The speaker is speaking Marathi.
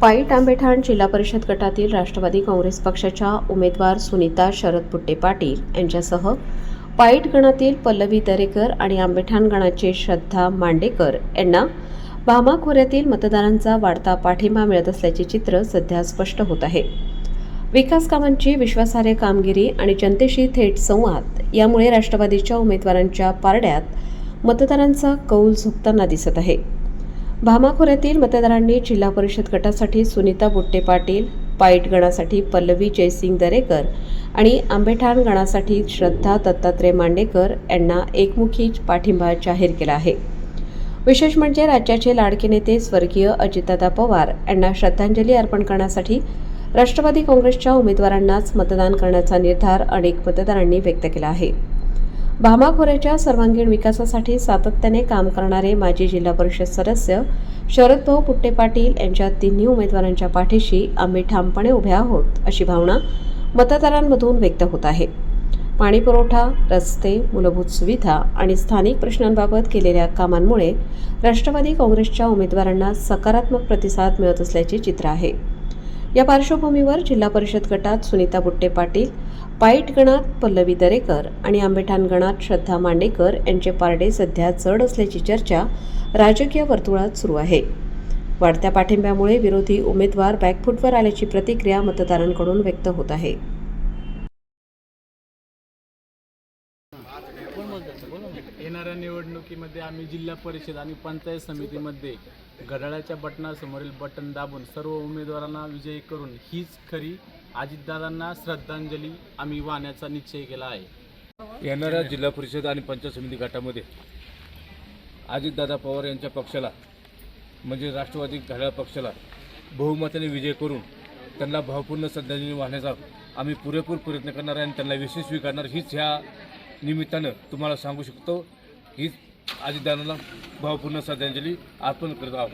पाईट टांबेठाण जिल्हा परिषद गटातील राष्ट्रवादी काँग्रेस पक्षाच्या उमेदवार सुनीता शरद पुट्टे पाटील यांच्यासह पाईट गणातील पल्लवी दरेकर आणि आंबेठाण गणाचे श्रद्धा मांडेकर यांना भामा खोऱ्यातील मतदारांचा वाढता पाठिंबा मिळत असल्याचे चित्र सध्या स्पष्ट होत आहे. विकास कामांची विश्वासार्ह कामगिरी आणि जनतेशी थेट संवाद यामुळे राष्ट्रवादीच्या उमेदवारांच्या पारड्यात मतदारांचा कौल झुकताना दिसत आहे. भामाखोऱ्यातील मतदारांनी जिल्हा परिषद गटासाठी सुनीता बुट्टे पाटील पाईट गणासाठी पल्लवी जयसिंग दरेकर आणि आंबेठाण गणासाठी श्रद्धा दत्तात्रय मांडेकर यांना एकमुखी पाठिंबा जाहीर केला आहे. विशेष म्हणजे राज्याचे लाडके नेते स्वर्गीय अजितदादा पवार यांना श्रद्धांजली अर्पण करण्यासाठी राष्ट्रवादी काँग्रेसच्या उमेदवारांनाच मतदान करण्याचा निर्धार अनेक मतदारांनी व्यक्त केला आहे. भामाखोऱ्याच्या सर्वांगीण विकासासाठी सातत्याने काम करणारे माजी जिल्हा परिषद सदस्य शरदभाऊ पुट्टे पाटील यांच्या तिन्ही उमेदवारांच्या पाठीशी आम्ही ठामपणे उभे आहोत अशी भावना मतदारांमधून व्यक्त होत आहे. पाणी पुरवठा रस्ते मूलभूत सुविधा आणि स्थानिक प्रश्नांबाबत केलेल्या कामांमुळे राष्ट्रवादी काँग्रेसच्या उमेदवारांना सकारात्मक प्रतिसाद मिळत असल्याचे चित्र आहे. या पार्श्वभूमीवर जिल्हा परिषद गटात सुनीता बुट्टे पाटील पाईट गणात पल्लवी दरेकर आणि आंबेठाण गणात श्रद्धा मांडेकर यांचे पारडे सध्या चढ असल्याची चर्चा राजकीय वर्तुळात सुरू आहे. वाढत्या पाठिंब्यामुळे विरोधी उमेदवार बॅकफुटवर आल्याची प्रतिक्रिया मतदारांकडून व्यक्त होत आहे. येणाऱ्या निवडणुकीमध्ये आम्ही जिल्हा परिषद आणि पंचायत समितीमध्ये घड्याळाच्या बटनासमोरील बटन दाबून सर्व उमेदवारांना विजयी करून हीच खरी अजितदादांना श्रद्धांजली आम्ही वाहण्याचा निश्चय केला आहे. येणाऱ्या जिल्हा परिषद आणि पंचायत समिती गटामध्ये अजितदादा पवार यांच्या पक्षाला म्हणजे राष्ट्रवादी घड्याळ पक्षाला बहुमताने विजय करून त्यांना भावपूर्ण श्रद्धांजली वाहण्याचा आम्ही पुरेपूर प्रयत्न करणार आहे आणि त्यांना यशस्वी करणार हीच ह्या निमित्तानं तुम्हाला सांगू शकतो हीच अजितदादांना भावपूर्ण श्रद्धांजली अर्पण करत आहोत.